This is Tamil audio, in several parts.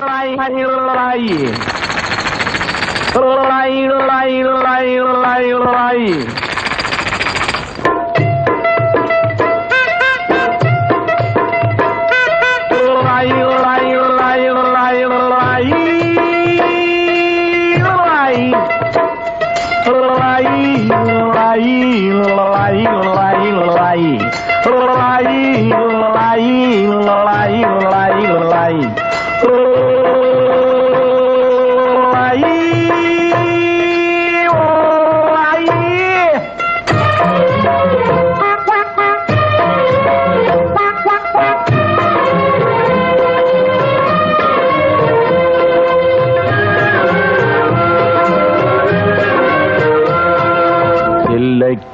lay lay lay lay lay lay lay Bye.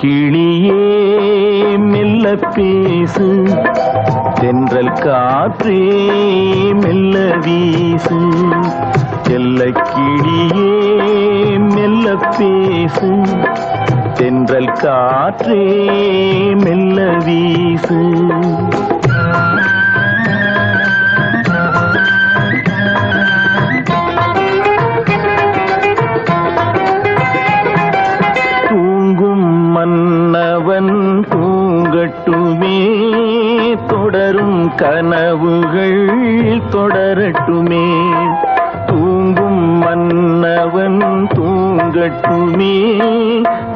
கிளியே மெல்ல பேசு. தென்றல் காற்றே மெல்ல வீசு. செல்ல கிளியே மெல்ல பேசு. தென்றல் காற்றே மெல்ல வீசு. தொடரும் கனவுகள் தொடரட்டுமே. தூங்கும் மன்னவன் தூங்கட்டுமே.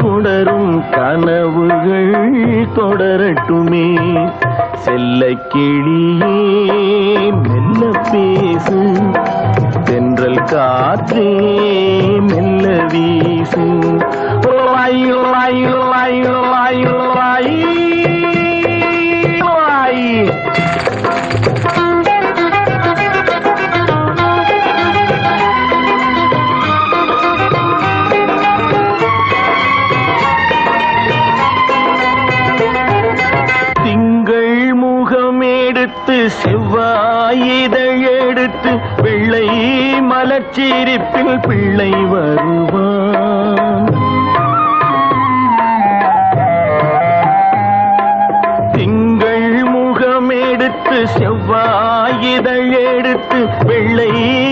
தொடரும் கனவுகள் தொடரட்டுமே. செல்ல கிளியே மெல்ல பேசு. தென்றல் காற்றே மெல்ல வீசும் இதழ் எடுத்து வெள்ளை மலர்ச்சிரிப்பில் பிள்ளை வருவான். திங்கள் முகம் எடுத்து செவ்வாய் இதழ் எடுத்து வெள்ளை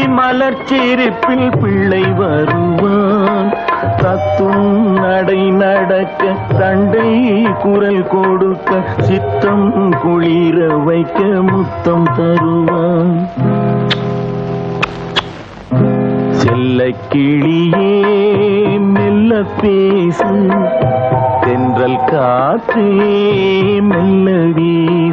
மலர்ச்சிரிப்பில் பிள்ளை வருவான். தத்தும் நடை நடக்க தண்டை குரல் கொடுக்க சித்தம் குளிர வைக்க முத்தம் தருவான். செல்ல கிளியே மெல்ல பேசு. தென்றல் காற்றே மெல்ல வீசு.